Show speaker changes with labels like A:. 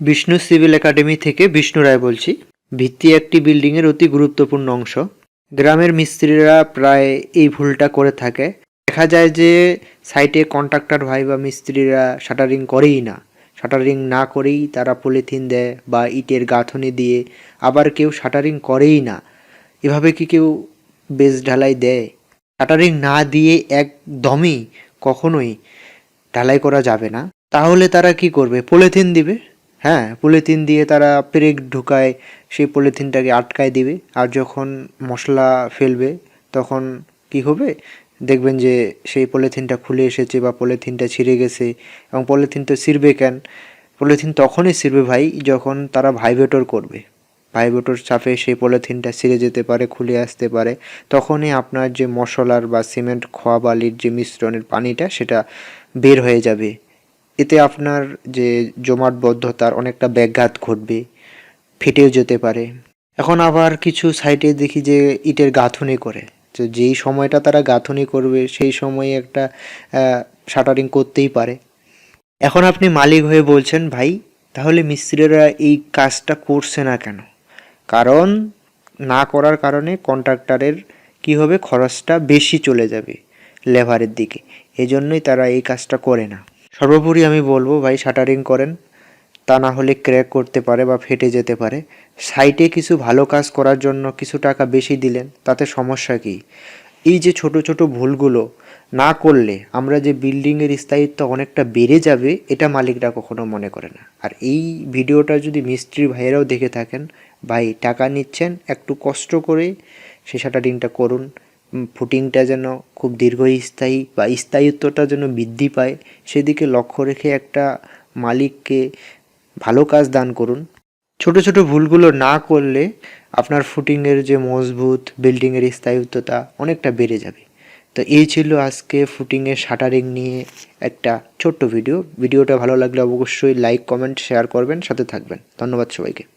A: Vishnu civil academy থেকে বিষ্ণু রায় বলছি। ভিত্তি একটি বিল্ডিংয়ের অতি গুরুত্বপূর্ণ অংশ। গ্রামের মিস্ত্রিরা প্রায় এই ভুলটা করে থাকে। দেখা যায় যে সাইটে কন্ট্রাক্টর ভাই বা মিস্ত্রিরা শাটারিং করেই না। শাটারিং না করেই তারা পলিথিন দেয় বা ইটের গাঁথনি দিয়ে। আবার কেউ শাটারিং করেই না। এভাবে কি কেউ বেস ঢালাই দেয়? শাটারিং না দিয়ে একদমই কখনোই ঢালাই করা যাবে না। তাহলে তারা কি করবে? পলিথিন দিবে? হ্যাঁ পলিথিন দিয়ে তারা পেরেক ঢুকায়, সেই পলিথিনটাকে আটকায় দিবে। আর যখন মশলা ফেলবে, তখন কি হবে? দেখবেন যে সেই পলিথিনটা খুলে এসেছে বা পলিথিনটা ছিঁড়ে গেছে এবং পলিথিন তো ছিঁড়বে কেন? পলিথিন তখনই ছিঁড়বে ভাই যখন তারা ভাইব্রেটর করবে। ভাইব্রেটর চাপে সেই পলিথিনটা ছিঁড়ে যেতে পারে, খুলে আসতে পারে। তখনই আপনার যে মশলার বা সিমেন্ট খোয়া বালির যে মিশ্রণের পানিটা, সেটা বের হয়ে যাবে। এতে আপনার যে জমাটবদ্ধতার অনেকটা ব্যাঘাত ঘটবে, ফেটেও যেতে পারে। এখন আবার কিছু সাইটে দেখি যে ইটের গাঁথনি করে। তো যেই সময়টা তারা গাঁথনি করবে, সেই সময়ে একটা শাটারিং করতেই পারে। এখন আপনি মালিক হয়ে বলছেন, ভাই, তাহলে মিস্ত্রিরা এই কাজটা করছে না কেন? কারণ, না করার কারণে কন্ট্রাক্টরের কি হবে, খরচটা বেশি চলে যাবে লেবারের দিকে। এজন্যই তারা এই কাজটা করে না। সর্বোপরি আমি বলব ভাই, শাটারিং করেন। তা না হলে ক্র্যাক করতে পারে বা ফেটে যেতে পারে। সাইটে কিছু ভালো কাজ করার জন্য কিছু টাকা বেশি দিলেন, তাতে সমস্যা কী? এই যে ছোট ছোট ভুলগুলো না করলে আমরা যে বিল্ডিংয়ের স্থায়িত্ব অনেকটা বেড়ে যাবে, এটা মালিকরা কখনো মনে করে না। আর এই ভিডিওটা যদি মিস্ত্রি ভাইয়েরাও দেখে থাকেন, ভাই, টাকা নিচ্ছেন, একটু কষ্ট করে সে শাটারিংটা করুন। ফুটিংটা যেন খুব দীর্ঘস্থায়ী বা স্থায়িত্বটা যেন বৃদ্ধি পায়, সেদিকে লক্ষ্য রেখে একটা মালিককে ভালো কাজ দান করুন। ছোট ছোট ভুলগুলো না করলে আপনার ফুটিংয়ের যে মজবুত বিল্ডিংয়ের স্থায়িত্বতা অনেকটা বেড়ে যাবে। তো এই ছিল আজকে ফুটিংয়ের শাটারিং নিয়ে একটা ছোট্ট ভিডিও ভিডিওটা ভালো লাগলে অবশ্যই লাইক কমেন্ট শেয়ার করবেন, সাথে থাকবেন। ধন্যবাদ সবাইকে।